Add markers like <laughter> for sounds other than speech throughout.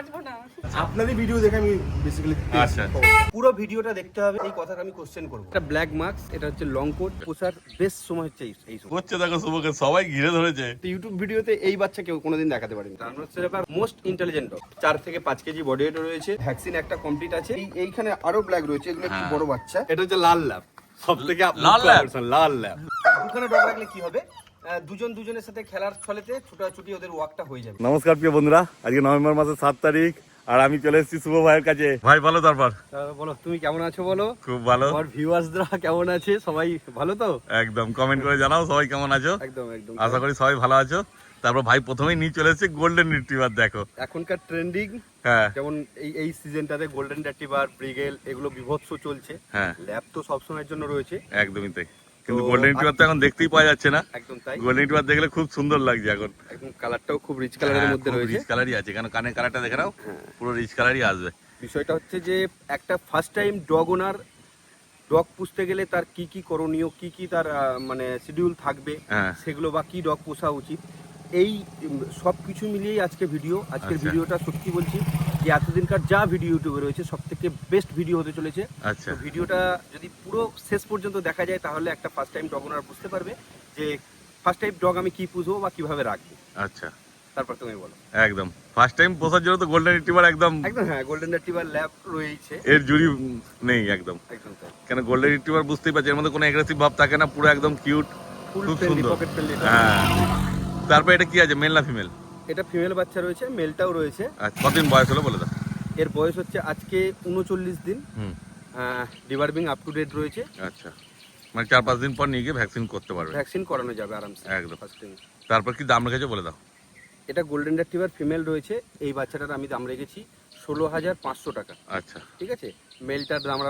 বাঁচবো না। আপনাদের ভিডিও দেখে আমি বেসিক্যালি আচ্ছা পুরো ভিডিওটা দেখতে হবে এই কথাটা আমি কোশ্চেন করব। এটা ব্ল্যাক মার্কস এটা হচ্ছে লং কোট পোষার বেস্ট সময় হচ্ছে এই- সময়। করছে দেখো শুভকে সবাই ঘিরে ধরেছে। তো ইউটিউব ভিডিওতে এই বাচ্চা কেউ কোনোদিন দেখাতে পারেনি। তার হচ্ছে ব্যাপার মোস্ট ইন্টেলিজেন্ট ডগ চার থেকে পাঁচ কেজি বডি ওয়েট রয়েছে ভ্যাকসিন একটা কমপ্লিট আছে। এই- এইখানে আরও ব্ল্যাক রয়েছে এগুলো একটু হ্যাঁ। বড় বাচ্চা। এটা হচ্ছে লাল ল্যাব সব থেকে লাল lab? লাল ল্যাব দুখানে ডগ রাখলে কি হবে? দুজন দুজনের সাথে খেলার ছলেতে ছুটাছুটি ওদের ওয়ার্কটা হয়ে যাবে। নমস্কার প্রিয় বন্ধুরা আজকে নভেম্বর মাসের সাত তারিখ আর আমি চলে এসেছি শুভ ভাইয়ের কাছে। ভাই ভালো তারপর। বলো তুমি কেমন আছো বলো? খুব ভালো। আমার ভিউয়ার্সরা কেমন আছে? সবাই ভালো তো? একদম কমেন্ট করে জানাও সবাই কেমন আছো। একদম একদম। আশা করি সবাই ভালো আছো। তারপর ভাই প্রথমেই নিয়ে চলে এসেছে গোল্ডেন রিট্রিভার দেখো। এখনকার ট্রেন্ডিং হ্যাঁ। যেমন এই এই সিজনটাতে গোল্ডেন রেটিভার ব্রিগেল এগুলো বিভৎস চলছে। হ্যাঁ। ল্যাব তো সবসময়ের জন্য রয়েছে। একদমই তাই। কিন্তু গোল্ডেন রিট্রিভার তো এখন দেখতেই পাওয়া যাচ্ছে না। একদম তাই। গোল্ডেন রিট্রিভার দেখলে খুব সুন্দর লাগছে এখন। একদম কালারটাও খুব রিচ কালারের মধ্যে রয়েছে। রিচ কালারই আছে। কারণ কানের কালারটা দেখে নাও পুরো রিচ কালারই আসবে। বিষয়টা হচ্ছে যে একটা first time dog owner dog পুষতে গেলে তার কি কি করণীয় কি কি তার মানে শিডিউল থাকবে হ্যাঁ। সেগুলো বা কি ডগ পোষা উচিত এই সব কিছু মিলিয়েই আজকে ভিডিও আজকের আচ্ছা। ভিডিওটা সত্যি বলছি যে এতদিনকার যা ভিডিও ইউটিউবে রয়েছে সব থেকে বেস্ট ভিডিও হতে চলেছে। আচ্ছা। ভিডিওটা যদি পুরো শেষ পর্যন্ত দেখা যায় তাহলে একটা ফার্স্ট টাইম ডগ ওনার বুঝতে পারবে যে ফার্স্ট টাইম ডগ আমি কি পুষবো বা কীভাবে রাখব। আচ্ছা। তারপর তুমি বলো। একদম। ফার্স্ট টাইম পোষার জন্য তো গোল্ডেন রিট্রিভার একদম একদম হ্যাঁ গোল্ডেন রেটিভার ল্যাব রয়েছে। এর জুড়ি নেই একদম। একদম কেন গোল্ডেন রিট্রিভার বুঝতেই পারছি এর মধ্যে কোনো অ্যাগ্রেসিভ ভাব থাকে না পুরো একদম কিউট খুব সুন্দর। হ্যাঁ। তারপর এটা কি আছে? মেল না ফিমেল এটা ফিমেল বাচ্চা রয়েছে মেলটাও রয়েছে। আচ্ছা কতদিন বয়স হলো বলে দাও। এর বয়স হচ্ছে আজকে উনচল্লিশ দিন। হুম। ডিবার্বিং আপ টু ডেট রয়েছে। আচ্ছা। মানে চার পাঁচ দিন পর নিয়ে গিয়ে ভ্যাকসিন করতে পারবে। ভ্যাকসিন করানো যাবে আরামসে একদম। তারপর কি দাম রেখেছে বলে দাও। এটা গোল্ডেন রেটিভার ফিমেল রয়েছে এই বাচ্চাটার আমি দাম রেখেছি ষোলো হাজার পাঁচশো টাকা। আচ্ছা। ঠিক আছে? মেলটার দাম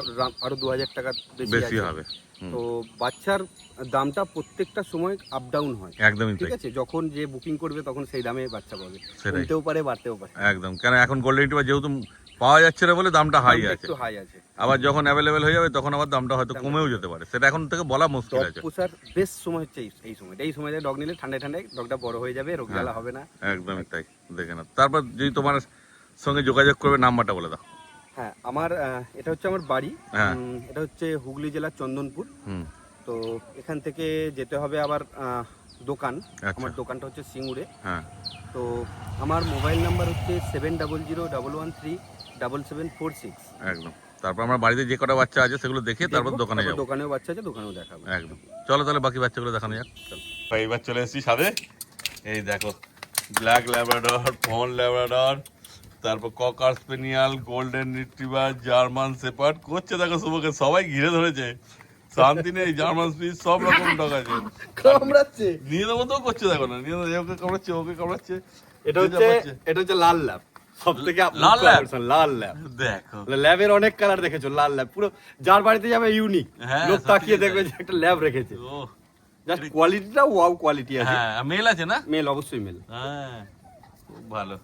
আরো- দু হাজার টাকা বেশি বেশি হবে তো বাচ্চার দামটা প্রত্যেকটা সময় আপ ডাউন হয়। একদমই ঠিক আছে? যখন যে বুকিং করবে তখন সেই দামে বাচ্চা পাবে। কমতেও পারে বাড়তেও পারে। একদম। কেন এখন গোল্ডেন রিট্রিভার যেহেতু পাওয়া যাচ্ছে না বলে দামটা হাই আছে। একটু হাই আছে। আবার যখন অ্যাভেলেবেল হয়ে যাবে তখন আবার দামটা হয়তো কমেও যেতে পারে। সেটা এখন থেকে বলা মুশকিল আছে। পোষার বেস্ট সময় হচ্ছে এই- সময়টা। এই সময়টা ডগ নিলে ঠান্ডায় ঠান্ডায় ডগটা বড় হয়ে যাবে রোগ জ্বালা হবে না। একদমই তাই। দেখে না তারপর যদি তোমার সঙ্গে যোগাযোগ করবে নাম্বারটা বলে দাও। হ্যাঁ আমার এটা হচ্ছে আমার বাড়ি। হ্যাঁ। এটা হচ্ছে হুগলি জেলার চন্দনপুর। তো এখান থেকে যেতে হবে আবার দোকান। আচ্ছা। আমার দোকানটা হচ্ছে সিঙ্গুরে। হ্যাঁ। তো আমার মোবাইল নাম্বার হচ্ছে seven double zero double one three double seven four six. একদম। তারপর আমার বাড়িতে যে কটা বাচ্চা আছে সেগুলো দেখে তারপর দোকানে যাব। দোকানেও বাচ্চা আছে দোকানেও দেখাবো। একদম। চলো তাহলে বাকি বাচ্চাগুলো দেখানো যাক। এইবার চলে এসেছি সাথে। এই দেখো ব্ল্যাক ল্যাব্রাডর ফন ল্যাব্রাডর তারপর cocker spaniel golden retriever German shepherd করছে দেখো শুভকে সবাই ঘিরে ধরেছে। শান্তি নেই জার্মান স্পিচ সব রকম ডগ আছে <laughs> কামড়াচ্ছে। নিয়ে দেবো তো করছে দেখো না নিয়ে দেবো ওকে কামড়াচ্ছে ওকে কামড়াচ্ছে। এটা হচ্ছে এটা হচ্ছে লাল ল্যাব। সব থেকে লাল lab? লাল ল্যাব। দেখো। ল্যাবের অনেক কালার দেখেছ লাল ল্যাব। পুরো যার বাড়িতে যাবে ইউনিক হ্যাঁ, লোক তাকিয়ে দেখবে যে একটা ল্যাব রেখেছে। ও জাস্ট কোয়ালিটিটা ওয়াও কোয়ালিটি আছে। হ্যাঁ মেল আছে না? মেল অবশ্যই মেল হ্যাঁ খুব ভালো।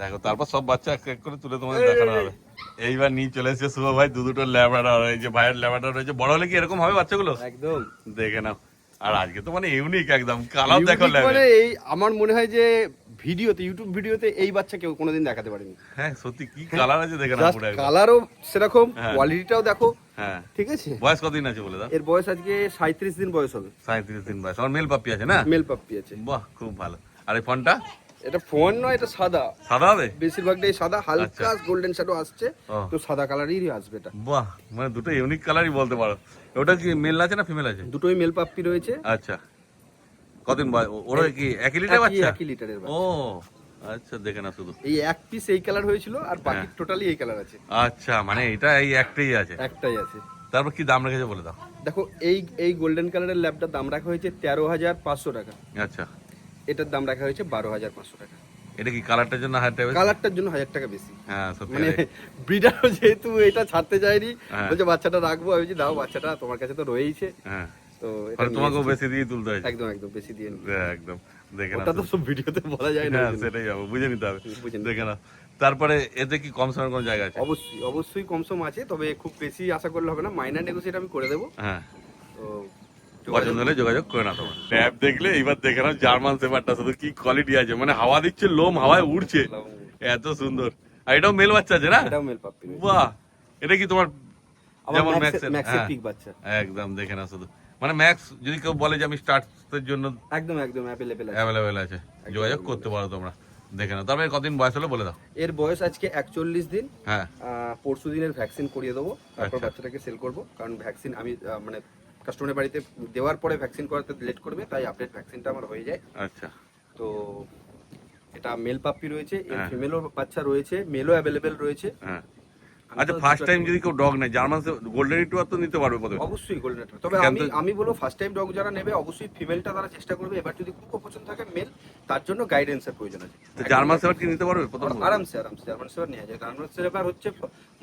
দেখো তারপর সব বাচ্চা এক এক করে তুলে তোমাদের দেখানো হবে। এইবার নিয়ে চলে এসেছে শুভ ভাই দু দুটো ল্যাবরাডর যে ভাইয়ের ল্যাবরাডর রয়েছে। বড় হলে কি এরকম হবে বাচ্চাগুলো? একদম। দেখে নাও। আর আজকে তো মানে ইউনিক একদম। কালার দেখো মানে এই আমার মনে হয় যে ভিডিওতে ইউটিউব ভিডিওতে এই বাচ্চা কেউ কোনোদিন দেখাতে পারেনি। হ্যাঁ সত্যি কি কালার আছে দেখে নাও পুরো কালারও সেরকম হ্যাঁ। কোয়ালিটিটাও দেখো। হ্যাঁ। ঠিক আছে? বয়স কতদিন আছে বলে দাও? এর বয়স আজকে সাঁত্রিশ দিন বয়স হবে। সাঁত্রিশ দিন বয়স। আমার মেল পাপ্পি আছে না? মেল পাপ্পি আছে। বাহ খুব ভালো। আর এই ফোনটা? এটা ফোন নয় এটা সাদা। সাদা হবে? বেশিরভাগটাই সাদা হালকা আচ্ছা। গোল্ডেন শ্যাডো আসছে। তো সাদা কালারেরই আসবে এটা। বাহ মানে দুটো ইউনিক কালারই বলতে পারো। ওটা কি মেল আছে না ফিমেল আছে? দুটোই মেল পাপ্পি রয়েছে। আচ্ছা। বয়স ওরা কি একই লিটার বাচ্চা? একই লিটারের ও আচ্ছা দেখে না শুধু। এই এক পিস এই কালার হয়েছিল আর বাকি হ্যাঁ। টোটালি এই কালার আছে। আচ্ছা মানে এটা এই একটাই আছে। একটাই আছে। তারপর কি দাম রেখেছে বলে দাও? দেখো এই এই গোল্ডেন কালারের ল্যাবটার দাম রাখা হয়েছে তেরো হাজার পাঁচশো টাকা। আচ্ছা। এটার দাম রাখা হয়েছে বারো হাজার পাঁচশো টাকা। এটা কি কালারটার জন্য হাজার টাকা কালারটার জন্য হাজার টাকা বেশি। হ্যাঁ মানে তাই। ব্রিডারও যেহেতু এটা ছাড়তে চায়নি হ্যাঁ। বলছে বাচ্চাটা রাখব। আমি দাও বাচ্চাটা তোমার কাছে তো রয়েইছে। হ্যাঁ। তো তোমাকেও বেশি দিয়ে তুলতে হয়েছে? একদম একদম বেশি দিয়ে হ্যাঁ, একদম। দেখে ওটা তো সব ভিডিওতে বলা যায় না হ্যাঁ। সেটাই যাব বুঝে নিতে হবে। দেখে না তারপরে এতে কি কম সময়ের কোনো জায়গা আছে? অবশ্যই অবশ্যই কম সম আছে তবে খুব বেশি আশা করলে হবে না। মাইনার নেগোসিয়েট আমি করে দেবো। হ্যাঁ। তো পছন্দ হলে যোগাযোগ করে না তোমার। ট্যাব দেখলে এইবার দেখে নাও জার্মান সেপারটা শুধু কি কোয়ালিটি আছে। মানে হাওয়া দিচ্ছে লোম হাওয়ায় উড়ছে। এত সুন্দর। আর এটাও মেল বাচ্চা আছে না? এটাও মেল পাপ্পি বাহ! এটা কি তোমার যেমন ম্যাক্সের ম্যাক্সের হ্যাঁ। পিক বাচ্চা। একদম দেখে না শুধু। মানে ম্যাক্স যদি কেউ বলে যে আমি স্টার্টের জন্য একদম একদম অ্যাভেলেবেল আছে। অ্যাভেলেবেল আছে। যোগাযোগ করতে পারো তোমরা। দেখে নাও। তারপরে কতদিন বয়স হলো বলে দাও। এর বয়স আজকে একচল্লিশ দিন। হ্যাঁ। পরশু দিনের ভ্যাকসিন করিয়ে দেবো। তারপর আচ্ছা। বাচ্চাটাকে সেল করব। কারণ ভ্যাকসিন আমি মানে কাস্টমারের বাড়িতে দেওয়ার পরে ভ্যাকসিন করাতে লেট করবে তাই আপডেট ভ্যাকসিনটা আমার হয়ে যায়। আচ্ছা। তো এটা মেল পাপ্পি রয়েছে এর হ্যাঁ। ফিমেলও বাচ্চা রয়েছে মেলও অ্যাভেলেবেল রয়েছে। হ্যাঁ। আচ্ছা ফার্স্ট টাইম যদি কেউ ডগ নেয় জার্মান গোল্ডেন রিট্রিভার তো নিতে পারবে প্রথমে অবশ্যই গোল্ডেন রেট্রিভার তবে আমি আমি বলব ফার্স্ট টাইম ডগ যারা নেবে অবশ্যই ফিমেলটা তারা চেষ্টা করবে। এবার যদি খুব পছন্দ থাকে মেল তার জন্য গাইডেন্সের প্রয়োজন আছে। তো জার্মান সেভার কি নিতে পারবে প্রথম আরামসে আরামসে। জার্মান সেভার নেওয়া যায়। জার্মান সেভার হচ্ছে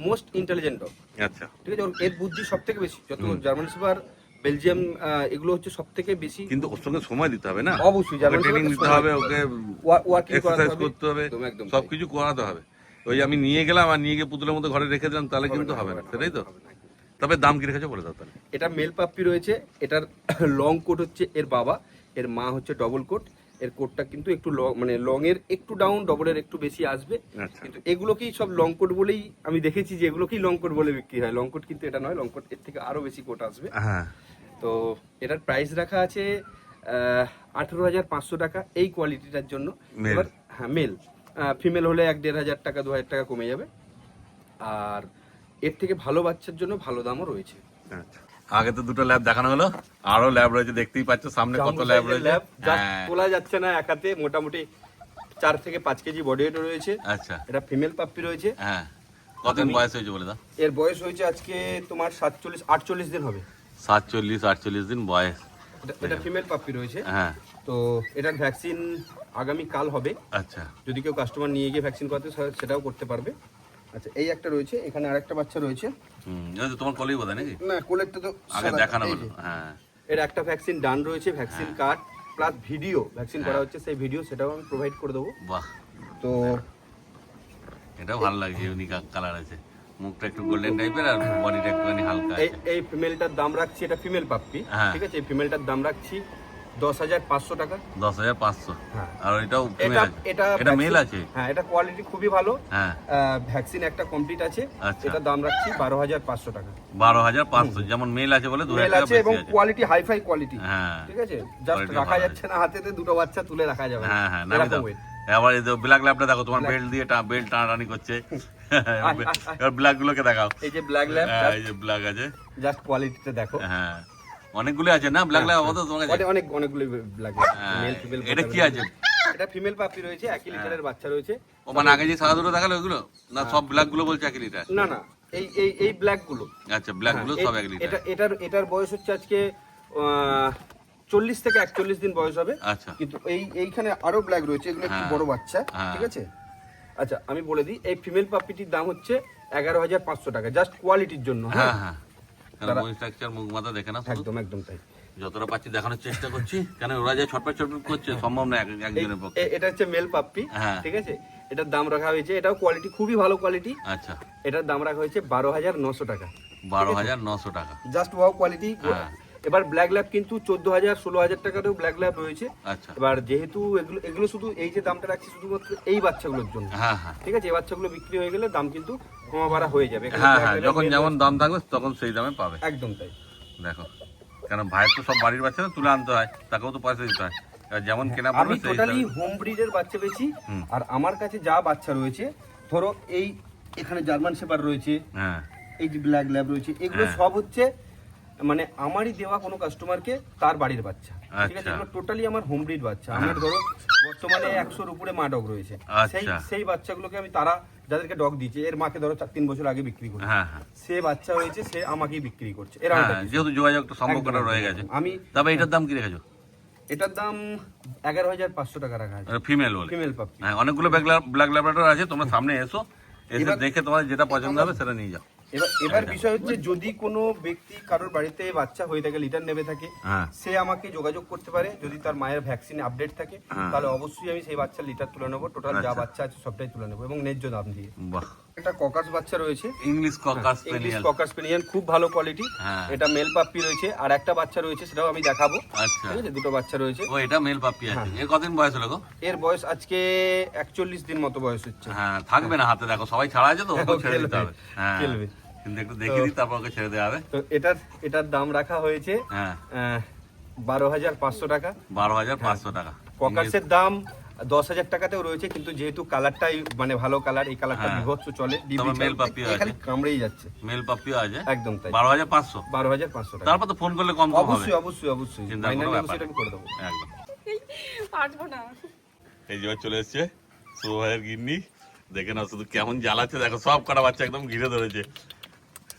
মোস্ট ইন্টেলিজেন্ট ডগ আচ্ছা। ঠিক আছে? ওর এর বুদ্ধি সব থেকে বেশি। যত জার্মান সেভার বেলজিয়াম এগুলো হচ্ছে সব থেকে বেশি কিন্তু ওর সঙ্গে সময় দিতে হবে না। অবশ্যই ট্রেনিং দিতে হবে ওকে এক্সারসাইজ করতে হবে। সবকিছু করাতে হবে। ওই আমি নিয়ে গেলাম আর নিয়ে গিয়ে পুতুলের মতো ঘরে রেখে দিলাম তাহলে কিন্তু হবে না সেটাই তো। তবে দাম কি রেখেছো বলে দাও তাহলে। এটা মেল পাপ্পি রয়েছে এটার <coughs> লং কোট হচ্ছে এর বাবা এর মা হচ্ছে ডবল কোট এর কোটটা কিন্তু একটু লং মানে লং এর একটু ডাউন ডবলের একটু বেশি আসবে। আচ্ছা। কিন্তু এগুলোকেই সব লং কোট বলেই আমি দেখেছি যে এগুলোকেই লং কোট বলে বিক্রি হয়। লং কোট কিন্তু এটা নয় লং কোট এর থেকে আরও বেশি কোট আসবে। হ্যাঁ। তো এটার প্রাইস রাখা আছে আঠেরো হাজার পাঁচশো টাকা এই কোয়ালিটিটার জন্য। এবার হ্যাঁ মেল ফিমেল হলে এক দেড় হাজার টাকা দু হাজার টাকা কমে যাবে। আর এর থেকে ভালো বাচ্চার জন্য ভালো দামও রয়েছে। আচ্ছা। আগে তো দুটো ল্যাব দেখানো হলো আরও ল্যাব রয়েছে দেখতেই পাচ্ছ সামনে কত ল্যাব রয়েছে। ল্যাব তোলা যাচ্ছে না একাতে মোটামুটি চার থেকে পাঁচ কেজি বডি ওয়েট রয়েছে। আচ্ছা। এটা ফিমেল পাপ্পি রয়েছে। হ্যাঁ। কতদিন বয়স হয়েছে বলে দাও? এর বয়স হয়েছে আজকে তোমার সাতচল্লিশ আটচল্লিশ দিন হবে। সাতচল্লিশ আটচল্লিশ দিন বয়স। এটা- এটা ফিমেল পাপ্পি রয়েছে। হ্যাঁ। তো এটার ভ্যাকসিন আগামী কাল হবে। আচ্ছা। যদি কেউ কাস্টমার নিয়ে গিয়ে ভ্যাকসিন করাতে সেটাও করতে পারবে। আচ্ছা এই একটা রয়েছে। এখানে আরেকটা বাচ্চা রয়েছে। হুম তোমার কলেই বোধ নাকি? না কোলেরটা তো আগে দেখানো হলো। হ্যাঁ। এর একটা ভ্যাকসিন ডান রয়েছে vaccine card plus video vaccine করা। হচ্ছে সেই ভিডিও সেটাও আমি প্রোভাইড করে দেবো। বাহ। তো এটাও ভালো লাগছে ইউনিক কালার আছে। মুখটা একটু গোল্ডেন টাইপের আর বডিটা একটুখানি হালকা এই এই ফিমেলটার দাম রাখছি এটা ফিমেল পাপ্পি হ্যাঁ। ঠিক আছে? এই ফিমেলটার দাম রাখছি দশ হাজার পাঁচশো টাকা। দশ হাজার পাঁচশো। হ্যাঁ। আর এটাও এটা এটা মেল আছে? হ্যাঁ এটা কোয়ালিটি খুবই ভালো। হ্যাঁ। ভ্যাকসিন একটা কমপ্লিট আছে। আচ্ছা। এটা দাম রাখছি বারো হাজার পাঁচশো টাকা। বারো হাজার পাঁচশো যেমন মেল আছে বলে দু মেল হাজার আছে এবং কোয়ালিটি হাইফাই কোয়ালিটি হ্যাঁ ঠিক আছে? জাস্ট রাখা যাচ্ছে না হাতেতে দুটো বাচ্চা তুলে রাখা যাবে হ্যাঁ হ্যাঁ এই ব্ল্যাক ল্যাবটা দেখো তোমার বেল্ট দিয়ে বেল্ট টানাটানি করছে। <laughs> এবার ব্ল্যাক গুলোকে দেখাও। এই যে ব্ল্যাক ল্যাব হ্যাঁ, এই যে ব্ল্যাক আছে। জাস্ট কোয়ালিটিটা দেখো। হ্যাঁ অনেকগুলো আছে না? ব্ল্যাক ল্যাব অত তোমার কাছে? অনেক অনেক অনেকগুলো ব্ল্যাক হ্যাঁ, মেল ফিমেল এটা কি আছে? এটা ফিমেল পাপি রয়েছে একই লিটারের বাচ্চা রয়েছে। ও মানে আগে যে সাদা দুটো দেখাল ওগুলো না সব ব্ল্যাকগুলো বলছে লিটার না না এই এই এই ব্ল্যাকগুলো। আচ্ছা ব্ল্যাকগুলো হ্যাঁ, সব লিটার এটা এটার এটার বয়স হচ্ছে আজকে চল্লিশ থেকে একচল্লিশ দিন বয়স হবে। আচ্ছা। কিন্তু এই এইখানে আরও ব্ল্যাক রয়েছে এগুলো একটু হ্যাঁ। বড় বাচ্চা হ্যাঁ। ঠিক আছে? আচ্ছা আমি বলে দিই এই ফিমেল পাপিটির দাম হচ্ছে এগারো হাজার পাঁচশো টাকা জাস্ট কোয়ালিটির জন্য হ্যাঁ? হ্যাঁ মুখ মাথা দেখে না একদম একদম তাই। যতটা পাচ্ছি দেখানোর চেষ্টা করছি। কেন ওরা যে ছটপট ছটপট করছে সম্ভব না একজনের পক্ষে। এটা হচ্ছে মেল পাপ্পি হ্যাঁ। ঠিক আছে? এটার দাম রাখা হয়েছে এটাও কোয়ালিটি খুবই ভালো কোয়ালিটি আচ্ছা। এটার দাম রাখা হয়েছে বারো হাজার নশো টাকা বারো হাজার নশো টাকা। জাস্ট ওয়াও কোয়ালিটি হ্যাঁ। এবার ব্ল্যাক ল্যাব কিন্তু চোদ্দ হাজার ষোলো হাজার টাকারও ব্ল্যাক ল্যাব রয়েছে। আচ্ছা। এবার যেহেতু এগুলো এগুলো শুধু এই যে দামটা রাখছি শুধুমাত্র এই বাচ্চাগুলোর জন্য। হ্যাঁ হ্যাঁ। ঠিক আছে? এই বাচ্চাগুলো বিক্রি হয়ে গেলে দাম কিন্তু কমা বাড়া হয়ে যাবে। হ্যাঁ যখন যেমন দাম থাকবে তখন সেই দামে পাবে। একদম তাই। দেখো কেন ভাইয়ের তো সব বাড়ির বাচ্চা তুলে আনতে হয় তাকেও তো পয়সা দিতে হয়। যেমন কেনা আমি টোটালি হোম ব্রিডের বাচ্চা পেয়েছি। আর আমার কাছে যা বাচ্চা রয়েছে ধরো এই এখানে জার্মান শেপার রয়েছে হ্যাঁ। এই যে ব্ল্যাক ল্যাব রয়েছে এগুলো। সব হচ্ছে মানে আমারই দেওয়া কোনো কাস্টমারকে তার বাড়ির বাচ্চা। ঠিক আছে? আচ্ছা। এগুলো টোটালি আমার হোম ব্রিড বাচ্চা। আমার ধরো বর্তমানে একশোর উপরে মা ডগ রয়েছে। সেই আচ্ছা। সেই বাচ্চাগুলোকে আমি তারা যাদেরকে ডগ দিচ্ছে এর মাকে ধরো চার তিন বছর আগে বিক্রি করি হ্যাঁ হ্যাঁ। সে বাচ্চা হয়েছে সে আমাকেই বিক্রি করছে। হ্যাঁ যেহেতু যোগাযোগটা একদম, রয়ে গেছে। আমি তবে এটার দাম কি রেখেছো? এটার দাম এগারো হাজার পাঁচশো টাকা রাখা আছে। ফিমেল ফিমেল পাপি হ্যাঁ অনেকগুলো ব্ল্যাক ল্যাবরেটর আছে তোমরা সামনে এসো এসে দেখে তোমার যেটা পছন্দ হবে সেটা নিয়ে যাও। এবার এবার বিষয় হচ্ছে যদি কোনো ব্যক্তি কারোর বাড়িতে বাচ্চা হয়ে থাকে লিটার নেবে থাকে হ্যাঁ। সে আমাকে যোগাযোগ করতে পারে। যদি তার মায়ের ভ্যাকসিন আপডেট থাকে হ্যাঁ। তাহলে অবশ্যই আমি সেই বাচ্চার লিটার তুলে নেব। টোটাল যা আচ্ছা। বাচ্চা আছে সবটাই তুলে নেব এবং ন্যায্য দাম দিয়ে। একটা ককাস বাচ্চা রয়েছে। ইংলিশ ককার ইংলিশ স্পেনিয়াল ককার খুব ভালো কোয়ালিটি হ্যাঁ। এটা মেল পাপ্পি রয়েছে। আর একটা বাচ্চা রয়েছে সেটাও আমি দেখাবো। আচ্ছা। ঠিক আছে? দুটো বাচ্চা রয়েছে। ও এটা মেল পাপ্পি আছে। হ্যাঁ। এর কদিন বয়স হলো গো? এর বয়স আজকে একচল্লিশ দিন মতো বয়স হচ্ছে। হ্যাঁ থাকবে না হাতে দেখো সবাই ছাড়া আছে তো <laughs> ছেড়ে দিতে হবে। হ্যাঁ। খেলবে। কিন্তু একটু দেখে দিই তারপর ওকে ছেড়ে দেওয়া হবে। তো এটার এটার দাম রাখা হয়েছে হ্যাঁ। বারো হাজার পাঁচশো টাকা। বারো হাজার পাঁচশো টাকা। ককার্সের দাম দশ হাজার টাকাতেও রয়েছে কিন্তু যেহেতু কালারটাই মানে ভালো কালার এই কালারটা। বিভৎস চলে ডিবি তবে male ছাড়া- puppy এ আছে। কামড়েই যাচ্ছে। মেল পাপ্পিও আছে। একদম তাই। বারো হাজার পাঁচশো। বারো হাজার পাঁচশো তারপর তো ফোন করলে কম অবশ্যই অবশ্যই অবশ্যই। করে দেবো। একদম। পারব না। এই যে চলে এসছে শুভ ভাইয়ের গিন্নি। দেখে না শুধু কেমন জ্বালাচ্ছে দেখো সব কটা বাচ্চা একদম ঘিরে ধরেছে।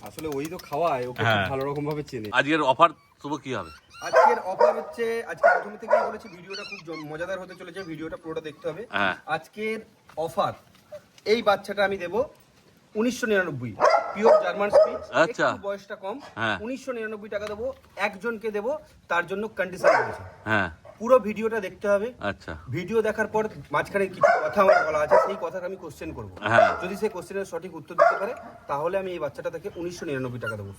আসলে ওই তো খাওয়ায় ওকে হ্যাঁ। খুব ভালো রকম ভাবে চেনে আজকের অফার শুভ কি হবে আজকের অফার হচ্ছে আজকে প্রথম থেকেই বলেছি ভিডিওটা খুব জম- মজাদার হতে চলেছে ভিডিওটা পুরোটা দেখতে হবে হ্যাঁ আজকের অফার এই বাচ্চাটা আমি দেবো উনিশশো নিরানব্বই পিওর জার্মান স্পিচ আচ্ছা। একটু বয়সটা কম হ্যাঁ। উনিশশো নিরানব্বই টাকা দেবো একজনকে দেবো তার জন্য কন্ডিশন রয়েছে হ্যাঁ পুরো ভিডিওটা দেখতে হবে। আচ্ছা। ভিডিও দেখার পর মাঝখানে কিছু কথা আমার বলা আছে সেই কথাটা আমি কোশ্চেন করব। হ্যাঁ। যদি সেই কোশ্চেনের সঠিক উত্তর দিতে পারে তাহলে আমি এই বাচ্চাটা থেকে উনিশশো নিরানব্বই টাকা দেবো।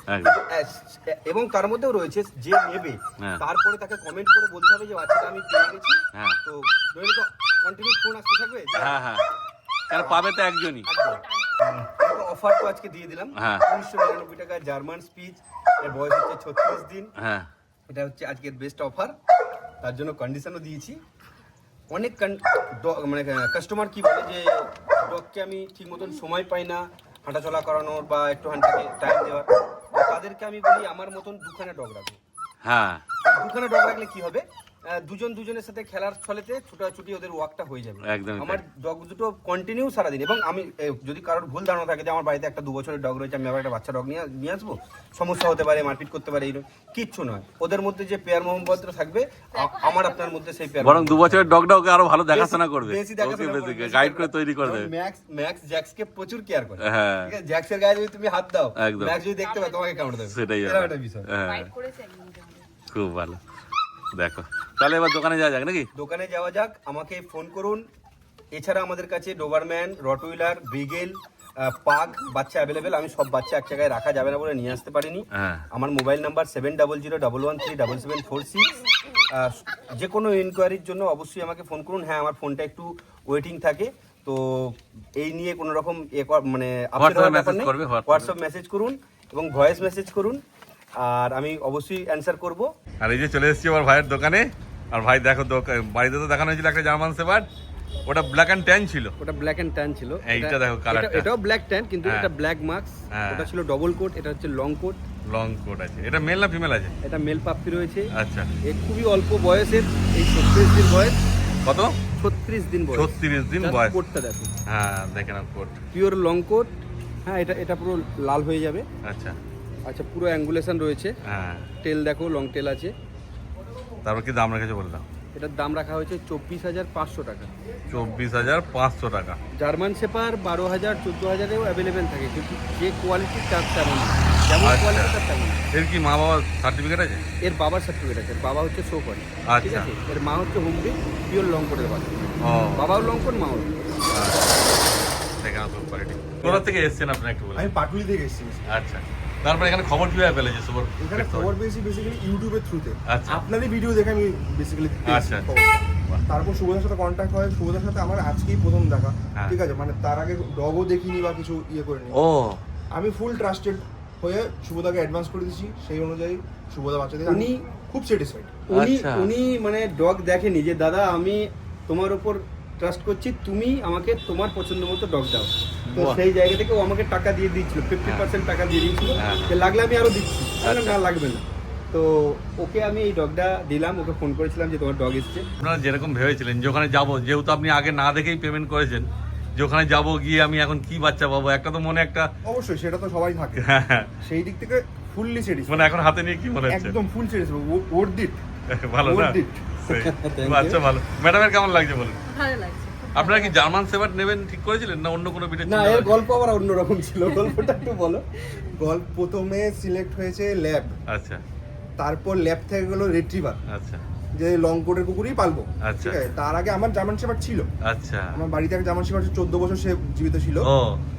এবং তার মধ্যেও রয়েছে যে নেবে হ্যাঁ। তারপরে তাকে কমেন্ট করে বলতে হবে যে বাচ্চাটা আমি পেয়ে গেছি। হ্যাঁ। তো কন্টিনিউ ফোন আসতে থাকবে? হ্যাঁ হ্যাঁ। পাবে তো একজনই। অফার তো আজকে দিয়ে দিলাম। উনিশশো নিরানব্বই টাকা জার্মান স্পিচ এর বয়স হচ্ছে ছত্রিশ দিন। হ্যাঁ। এটা হচ্ছে আজকের বেস্ট অফার তার জন্য কন্ডিশনও দিয়েছি। অনেক মানে কাস্টমার কি বলে যে ডগকে আমি ঠিক মতন সময় পাই না হাঁটাচলা করানোর বা একটু হাঁটাকে টাইম দেওয়ার তাদেরকে আমি বলি আমার মতন দুখানা ডগ রাখব হ্যাঁ। দুখানা ডগ রাখলে কি হবে? দুজন দুজনের সাথে খেলার ছলেতে ছুটাছুটি ওদের ওয়ার্কটা হয়ে যাবে। আমার ডগ দুটো কন্টিনিউ সারাদিন। এবং আমি যদি কারোর ভুল ধারণা থাকে যে আমার বাড়িতে একটা দু বছরের ডগ রয়েছে আমি আবার একটা বাচ্চা ডগ নিয়ে নিয়ে আসব? সমস্যা হতে পারে মারপিট করতে পারে এইরকম কিচ্ছু নয়। ওদের মধ্যে যে পেয়ার মোহাম্মদটা থাকবে আমার আপনার মধ্যে সেই পেয়ার বরং দু বছরের ডগটা ওকে আরও ভালো দেখাশোনা করবে। বেশি দেখাশোনা গাইড করে তৈরি করে দেবে ম্যাক্স ম্যাক্স জ্যাক্সকে প্রচুর কেয়ার করে। হ্যাঁ। ঠিক আছে? জ্যাক্সের গায়ে যদি তুমি হাত দাও ম্যাক্স যদি দেখতে পায় তোমাকে কামড়ে দেবে। সেটাই বিষয়। হ্যাঁ। খুব ভালো। দেখো। তাহলে এবার দোকানে যাওয়া যাক নাকি? দোকানে যাওয়া যাক আমাকে ফোন করুন। এছাড়া আমাদের কাছে ডোবারম্যান রটউইলার ব্রিগেল পাগ বাচ্চা অ্যাভেলেবেল আমি সব বাচ্চা এক জায়গায় রাখা যাবে না বলে নিয়ে আসতে পারিনি। হ্যাঁ। আমার mobile number seven double zero double one three double seven four six যে কোনো ইনকোয়ারির জন্য অবশ্যই আমাকে ফোন করুন। হ্যাঁ আমার ফোনটা একটু ওয়েটিং থাকে। তো এই নিয়ে কোনো রকম মানে। হোয়াটসঅ্যাপ মেসেজ করুন এবং ভয়েস মেসেজ করুন। আর আমি অবশ্যই অ্যান্সার করব। আর এই যে চলে এসেছি আমার ভাইয়ের দোকানে। আর ভাই দেখো বাড়িতে তো দেখানো হয়েছিল একটা জার্মান সেপার্ড ওটা ব্ল্যাক অ্যান্ড ট্যান ছিল। ওটা ব্ল্যাক এন্ড ট্যান ছিল। এইটা দেখো। এটা- এটাও ব্ল্যাক ট্যান কিন্তু হ্যাঁ। এটা ব্ল্যাক মার্কস। ওটা ছিল ডবল কোট এটা হচ্ছে লং কোট লং কোট আছে। এটা মেল না ফিমেল আছে? এটা মেল পাপ্পি রয়েছে। আচ্ছা। এ খুবই অল্প বয়সের এই ছত্রিশ দিন বয়স। কত? ছত্রিশ দিন বয়স। ছত্রিশ দিন বয়স। কোটটা দেখো। হ্যাঁ দেখেন কোট পিওর লং কোট হ্যাঁ এটা এটা পুরো লাল হয়ে যাবে। আচ্ছা। আচ্ছা পুরো অ্যাঙ্গুলেশন রয়েছে। হ্যাঁ। টেল দেখো লং টেল আছে। তারপর কি দাম রেখেছে বলে দাও? এটার দাম রাখা হয়েছে চব্বিশ হাজার পাঁচশো টাকা। চব্বিশ হাজার পাঁচশো টাকা। জার্মান শেপার বারো হাজার চোদ্দ হাজারেও অ্যাভেলেবেল থাকে কিন্তু যে কোয়ালিটির চার তেমন যেমন আচ্ছা। কোয়ালিটি তার তেমন এর কি মা বাবা সার্টিফিকেট আছে? এর বাবার সার্টিফিকেট আছে এর বাবা হচ্ছে শো করে। ঠিক আচ্ছা। আছে? এর মা হচ্ছে হোমবে পিওর লং কোটের বাচ্চা। ও। বাবাও লং কোট মাও দেখে নাও কোয়ালিটি কোথা থেকে এসছেন আপনি একটু বলে আমি পাটুলি থেকে এসেছি। আচ্ছা। তারপর এখানে খবর কীভাবে পেলেছে সুবর এখানে খবর পেয়েছি বেসিক্যালি ইউটিউবের থ্রুতে আচ্ছা। আপনারই ভিডিও দেখে আমি বেসিক্যালি আচ্ছা। তারপর সুবোধার সাথে কন্ট্যাক্ট হয় সুবোধার সাথে আমার আজকেই প্রথম দেখা হ্যাঁ। ঠিক আছে মানে তার আগে ডগও দেখিনি বা কিছু ইয়ে করিনি ও আমি ফুল ট্রাস্টেড হয়ে সুবোধাকে অ্যাডভান্স করে দিচ্ছি সেই অনুযায়ী সুবোধা বাচ্চা থেকে উনি- খুব স্যাটিসফাইড উনি আচ্ছা। উনি মানে ডগ দেখেনি যে দাদা আমি তোমার উপর ট্রাস্ট করছি তুমি আমাকে তোমার পছন্দ মতো ডগ দাও। তো সেই জায়গা থেকে ও আমাকে টাকা দিয়ে দিয়েছিল ফিফটি পার্সেন্ট টাকা দিয়ে দিয়েছিল। হ্যাঁ। যে লাগলে আমি আরও দিচ্ছি বললাম, আচ্ছা। না লাগবে না। তো ওকে আমি এই ডগটা দিলাম ওকে ফোন করেছিলাম যে তোমার ডগ এসছে। আপনারা যেরকম ভেবেছিলেন যে ওখানে যাব যেহেতু আপনি আগে না দেখেই পেমেন্ট করেছেন যে ওখানে যাব গিয়ে আমি এখন কি বাচ্চা পাবো একটা তো মনে একটা অবশ্যই সেটা তো সবাই থাকে। হ্যাঁ, সেই দিক থেকে ফুললি স্যাটিসফাইড মানে এখন হাতে নিয়ে কি মনে হচ্ছে? একদম ফুল স্যাটিসফাইড ওর দিট ভালো না? <laughs> আচ্ছা ভালো। ম্যাডামের কেমন লাগছে বলুন? ভালো লাগছে। আপনারা কি জার্মান সেভার নেবেন ঠিক করেছিলেন না অন্য কোনো বিটের না এর গল্প আবার অন্যরকম ছিল গল্পটা একটু বলো। গল্প প্রথমে সিলেক্ট হয়েছে ল্যাব। আচ্ছা। তারপর ল্যাব থেকে গেলো রিট্রিভার আচ্ছা। যে লং কোটের কুকুরই পালবো। আচ্ছা। ঠিক আছে তার আগে আমার জার্মান শেপার্ড ছিল। আচ্ছা। আমার বাড়িতে এক জার্মান শেপার্ড চোদ্দ বছর সে জীবিত ছিল।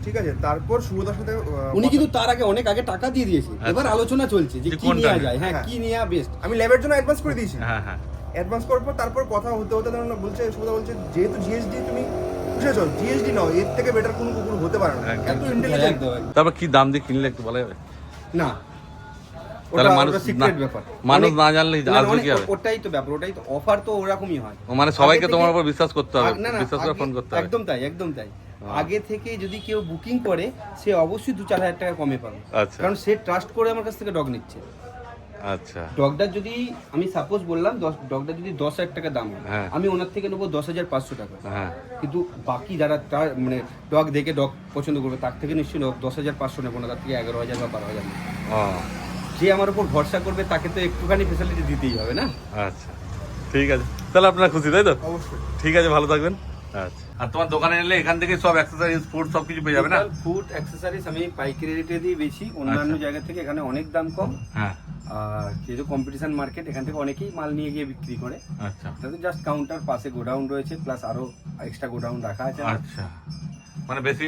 ঠিক আছে? তারপর শুভদার সাথে উনি কিন্তু তার আগে অনেক আগে টাকা দিয়ে দিয়েছে। এবার আলোচনা চলছে যে কি নেওয়া যায়? হ্যাঁ হ্যাঁ। কি নেওয়া বেস্ট আমি ল্যাবের জন্য অ্যাডভান্স করে দিয়েছি। হ্যাঁ হ্যাঁ। অ্যাডভান্স করার পর তারপর কথা হতে হতে ধরুন বলছে সুবিধা বলছে যেহেতু জিএসডি তুমি বুঝেছ জিএসডি নাও এর থেকে বেটার কোনো কুকুর হতে পারে না। এত ইন্টেলিজেন্ট। তারপর কি দাম দিয়ে কিনলে একটু বলা যাবে? না। তাহলে মানুষ ওটা secret না- ব্যাপার। মানুষ না জানলে আসবে কি হবে? ওটাই তো ব্যাপার ওটাই তো অফার তো ওরকমই হয়। মানে সবাইকে আগে তোমার থেকে- উপর বিশ্বাস করতে হবে না, না, বিশ্বাস করে ফোন করতে হবে। একদম তাই একদম তাই। আগে থেকে যদি কেউ বুকিং করে সে অবশ্যই দু চার হাজার টাকা কমে পাবে। আচ্ছা। কারণ সে ট্রাস্ট করে আমার কাছ থেকে ডগ নিচ্ছে। আচ্ছা। ডগটার যদি আমি সাপোজ বললাম দশ ডগটার যদি দশ হাজার টাকা দাম হয় হ্যাঁ। আমি ওনার থেকে নেব দশ হাজার পাঁচশো টাকা। হ্যাঁ। কিন্তু বাকি যারা তার মানে ডগ দেখে ডগ পছন্দ করবে তার থেকে নিশ্চয়ই দশ হাজার পাঁচশো নেব না তার থেকে এগারো হাজার বা বারো হাজার যে আমার উপর ভরসা করবে তাকে তো একটুখানি ফেসিলিটি দিতেই হবে না? আচ্ছা। ঠিক আছে। তাহলে আপনারা খুশি তাই তো? অবশ্যই। ঠিক আছে ভালো থাকবেন। আচ্ছা। আর তোমার দোকানে এলে এখান থেকে সব অ্যাক্সেসরিজ ফুড সব কিছু পেয়ে যাবে না? ফুড অ্যাক্সেসরিজ আমি পাইকারি রেটে দিয়ে বেশি অন্যান্য আচ্ছা। জায়গা থেকে এখানে অনেক দাম কম। হ্যাঁ। আর যেহেতু কম্পিটিশন মার্কেট এখান থেকে অনেকেই মাল নিয়ে গিয়ে বিক্রি করে। আচ্ছা। তাদের জাস্ট কাউন্টার পাশে গোডাউন রয়েছে প্লাস আরও এক্সট্রা গোডাউন রাখা আছে। আচ্ছা। মানে বেশি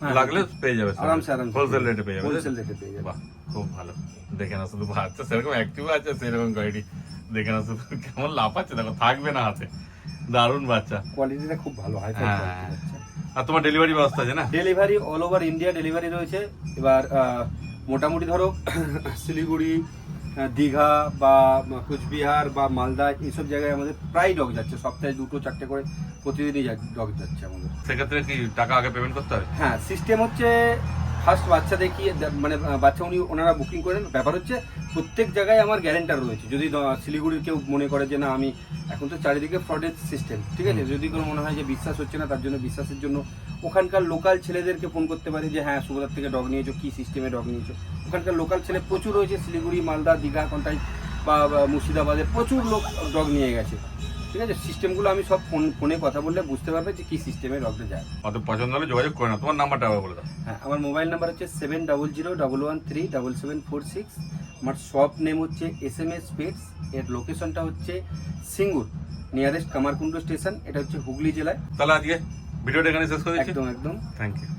হ্যাঁ, লাগলে পেয়ে যাবে আরামসে আরামসে। হোলসেল রেটে পেয়ে যাবে হোলসেল রেটে পেয়ে যাবে। বাহ খুব ভালো। দেখে না শুধু বাচ্চা সেরকম অ্যাক্টিভ আছে সেরকম গাড়ি দেখে না শুধু কেমন লাফাচ্ছে দেখো থাকবে না হাতে। দারুণ বাচ্চা। কোয়ালিটিটা খুব ভালো হাই ফাই হ্যাঁ। আর তোমার ডেলিভারি ব্যবস্থা আছে না? Delivery all over India delivery রয়েছে। এবার মোটামুটি ধরো <clears throat> শিলিগুড়ি দীঘা বা কোচবিহার বা মালদা এইসব জায়গায় আমাদের প্রায় ডগ যাচ্ছে। সপ্তাহে দুটো চারটে করে প্রতিদিনই ডগ যাচ্ছে আমাদের। সেক্ষেত্রে কি টাকা আগে পেমেন্ট করতে হবে হ্যাঁ সিস্টেম হচ্ছে ফার্স্ট বাচ্চা দেখিয়ে মানে বাচ্চা উনি ওনারা বুকিং করেন। ব্যাপার হচ্ছে প্রত্যেক জায়গায় আমার গ্যারেন্টার রয়েছে। যদি শিলিগুড়ির কেউ মনে করে যে না আমি এখন তো চারিদিকে ফ্রডের সিস্টেম ঠিক আছে? যদি কোনো মনে হয় যে বিশ্বাস হচ্ছে না তার জন্য বিশ্বাসের জন্য ওখানকার লোকাল ছেলেদেরকে ফোন করতে পারি যে হ্যাঁ সুভদার থেকে ডগ নিয়েছো কী সিস্টেমে ডগ নিয়েছো? ওখানকার লোকাল ছেলে প্রচুর রয়েছে শিলিগুড়ি মালদা দীঘা কোনটাই বা মুর্শিদাবাদে প্রচুর লোক ডগ নিয়ে গেছে। ঠিক আছে? সিস্টেমগুলো আমি সব ফোন ফোনে কথা বললে বুঝতে পারবে যে কী সিস্টেমে ডগটা যায়। অত পছন্দ হলে যোগাযোগ করে না তোমার নাম্বারটা আবার বলে দাও। হ্যাঁ আমার মোবাইল নাম্বার হচ্ছে seven double zero double one three double seven four six আমার শপ নেম হচ্ছে এস এম এস পেটস এর লোকেশনটা হচ্ছে সিঙ্গুর নিয়ারেস্ট কামারকুন্ড স্টেশন এটা হচ্ছে হুগলি জেলায়। তাহলে আজকে ভিডিওটা এখানে শেষ করে একদম একদম। Thank you